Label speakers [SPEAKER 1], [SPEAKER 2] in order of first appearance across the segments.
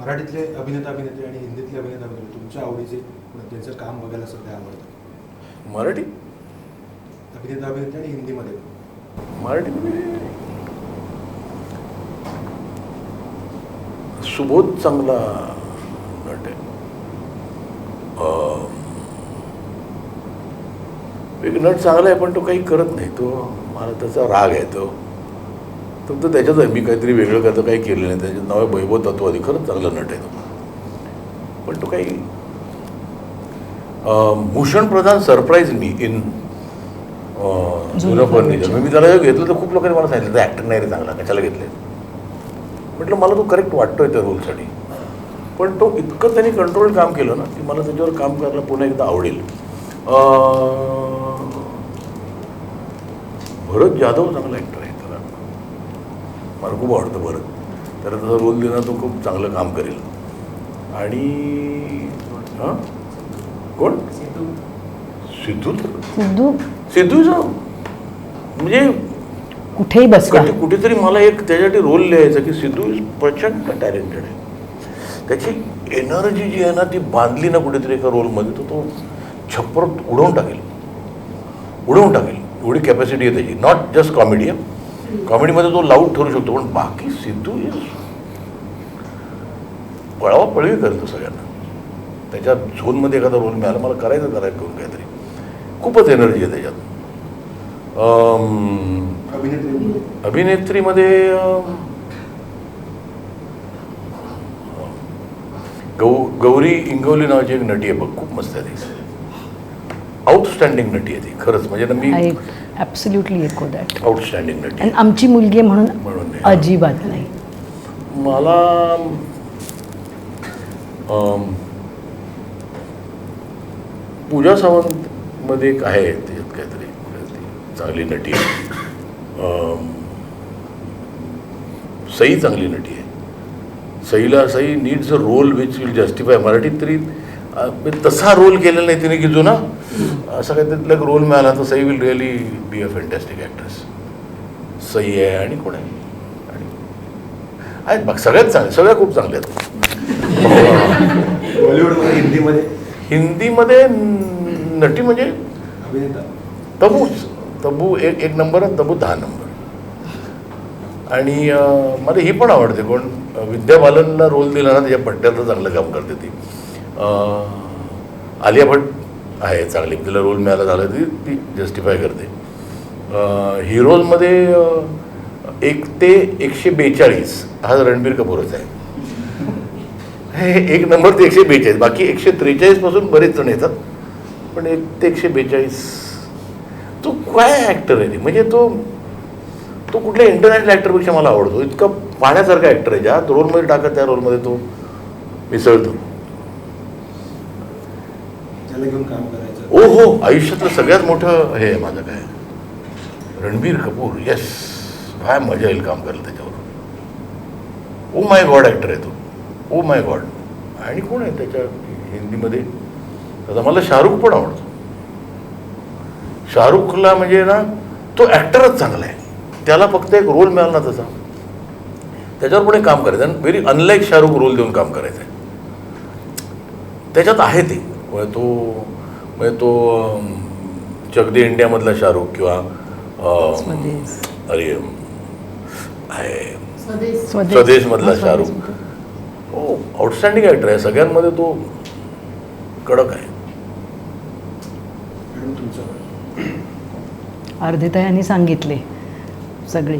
[SPEAKER 1] मराठीतले अभिनेता अभिनेत्री आणि हिंदीतले अभिनेता अभिनेत्री तुमच्या आवडीचे त्यांचं काम बघायला असं काय आवडतं.
[SPEAKER 2] मराठी?
[SPEAKER 1] अभिनेता अभिनेत्री आणि हिंदीमध्ये.
[SPEAKER 2] मराठीमध्ये सुबोध चांगला नट आहे. एक नट चांगला आहे पण तो काही करत नाही. तो मला त्याचा राग आहे तो. फक्त त्याच्याच आहे मी काहीतरी वेगळं करतो काही केलं नाही. त्याच्यात नाव आहे वैभव तत्वादी. खरंच चांगला नट आहे तो. पण तो काही भूषण प्रधान सरप्राईज मी इन जुनं फर्निचर मी त्याला घेतलं तर खूप लोकांनी मला सांगितलं ॲक्टर नाही रे चांगला. कशाला घेतले म्हटलं मला तो करेक्ट वाटतोय त्या रोलसाठी पण तो इतकं त्यांनी कंट्रोल काम केलं ना की मला त्याच्यावर काम करायला पुन्हा एकदा आवडेल. भरत जाधव चांगला ॲक्टर आहे. मला खूप आवडतं भरत त्याला तसा रोल दिला तो खूप चांगलं काम करेल. आणि हां? कोण? सिद्धू. तर
[SPEAKER 3] सिद्धू.
[SPEAKER 2] सिद्धूचं म्हणजे
[SPEAKER 3] कुठेही बसला.
[SPEAKER 2] कधी कुठेतरी मला एक त्याच्यासाठी रोल लिहायचा की सिद्धू इज प्रचंड टॅलेंटेड. आहे त्याची एनर्जी जी आहे ना ती बांधली ना कुठेतरी एका रोलमध्ये तर तो छप्पर उडवून टाकेल. उडवून टाकेल. एवढी कॅपॅसिटी आहे त्याची. नॉट जस्ट कॉमेडी आहे कॉमेडीमध्ये तो लाऊड ठरू शकतो पण बाकी सिद्धू इज पळावा पळवी करतो सगळ्यांना. त्याच्या झोनमध्ये एखादा रोल मिळाला मला करायचं करायचं करून काहीतरी. खूपच एनर्जी आहे त्याच्यात. अभिनेत्रीमध्ये गौ गौरी इंगवली नावाची एक नटी आहे बघ खूप मस्त आहे ती. आउटस्टँडिंग नटी आहे ती खरंच. म्हणजे ना मी
[SPEAKER 3] I absolutely echo that
[SPEAKER 2] outstanding नटी
[SPEAKER 3] आणि आमची मुलगी आहे म्हणून
[SPEAKER 2] म्हणून नाही.
[SPEAKER 3] अजिबात नाही.
[SPEAKER 2] मला अम, पूजा सावंत मध्ये एक आहे त्याच्यात काहीतरी ती चांगली नटी आहे. अम, सई चांगली नटी आहे. Saila Sai needs a role which will justify मराठीत तरी म्हणजे तसा रोल केलेला नाही तिने की जुना असा काही त्यातला एक रोल मिळाला तर Sai will really be a fantastic actress Sai आहे आणि कोण आहे? आणि आहेत बघ सगळ्यात चांगले सगळ्या खूप चांगल्या आहेत.
[SPEAKER 1] बॉलिवूडमध्ये हिंदीमध्ये?
[SPEAKER 2] हिंदीमध्ये नटी म्हणजे
[SPEAKER 1] अभिनेता.
[SPEAKER 2] तबूच तबू एक एक नंबर आणि तबू दहा नंबर आणि मला ही पण आवडते कोण विद्या बालनला रोल दिला ना त्याच्या पट्ट्याचं चांगलं काम करते ती. आलिया भट आहे चांगली. तिला रोल मिळाला झाला ती ती जस्टिफाय करते. हिरोजमध्ये एक ते एकशे बेचाळीस हा रणबीर कपूरच आहे. हे एक नंबर ते एकशे बेचाळीस बाकी एकशे त्रेचाळीसपासून बरेच जण येतात. पण एक ते एकशे बेचाळीस तो काय ॲक्टर आहे म्हणजे तो तो कुठल्या इंटरनॅशनल ॲक्टरपेक्षा मला आवडतो. इतका पाहण्यासारखा ॲक्टर आहे ज्या रोलमध्ये टाकत त्या रोलमध्ये तो मिसळतो.
[SPEAKER 1] त्याला घेऊन काम करायचं.
[SPEAKER 2] ओ हो आयुष्यातलं सगळ्यात मोठं हे आहे माझं काय? रणबीर कपूर येस काय मजा येईल काम करायला त्याच्यावर. ओ माय गॉड ॲक्टर आहे तो. Oh my god. आणि कोण आहे त्याच्या हिंदीमध्ये? आता मला शाहरुख पण आवडतो. शाहरुखला म्हणजे ना तो ॲक्टरच चांगला आहे. त्याला फक्त एक रोल मिळाला ना तसा त्याच्यावर पण एक काम करायचं. आणि व्हेरी अनलाईक शाहरुख रोल देऊन काम करायचं आहे त्याच्यात आहे ते. म्हणजे तो म्हणजे तो अं, चक दे इंडियामधला शाहरुख किंवा. अरे आहे.
[SPEAKER 3] स्वदेश.
[SPEAKER 2] स्वदेशमधला शाहरुख. हो आउटस्टँडिंग ॲक्टर आहे. सगळ्यांमध्ये तो कडक आहे.
[SPEAKER 1] मॅडम तुमचं?
[SPEAKER 3] अर्धे यांनी सांगितले सगळे.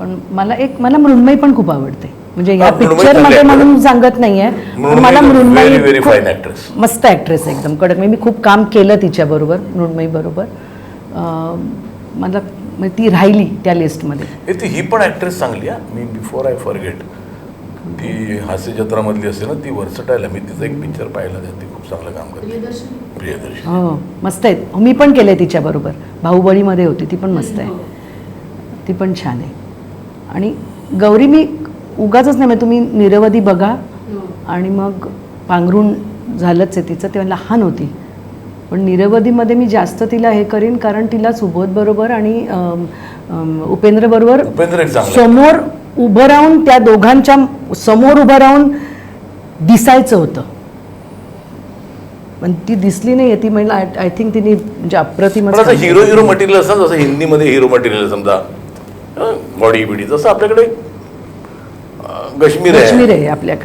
[SPEAKER 3] पण मला एक मला मृण्मयी पण खूप आवडते. म्हणजे या
[SPEAKER 2] हा, पिक्चरमध्ये
[SPEAKER 3] म्हणून. सांगत नाहीये. मला मृण्मयी. मस्त ऍक्ट्रेस एकदम. कडक मी खूप काम केलं तिच्या बरोबर मृण्मयी बरोबर. मला म्हणजे ती राहिली त्या लिस्टमध्ये
[SPEAKER 2] हे ती ही पण ॲक्ट्रेस चांगली आहे मी बिफोर आय फॉरगेट ती हास्य जत्रामधली असते ना ती वर्सटाईल आहे. मी तिचा एक पिक्चर पाहिला ती खूप चांगलं काम करते.
[SPEAKER 3] हो मस्त आहेत मी पण केलं तिच्या बरोबर. बाहुबळीमध्ये होती ती पण मस्त आहे. ती पण छान आहे. आणि गौरी मी उगाच नाही म्हणजे तुम्ही निरवधी बघा. आणि मग पांघरून झालंच आहे तिचं तेव्हा लहान होती. पण निरवधीमध्ये मी जास्त तिला हे करीन कारण तिला सुबोध बरोबर आणि उपेंद्र बरोबर. समोर उभं राहून त्या दोघांच्या समोर उभं राहून दिसायचं होतं. पण ती दिसली नाही ती म्हणजे आय थिंक तिने म्हणजे अप्रतिम
[SPEAKER 2] हिरो हिरो मटेरियल असतं जसं हिंदीमध्ये हिरो मटेरियल समजा बॉडी बिडी तसं आपल्याकडे गश्मीर काश्मीर
[SPEAKER 3] काश्मीर आहे आपल्याकडे.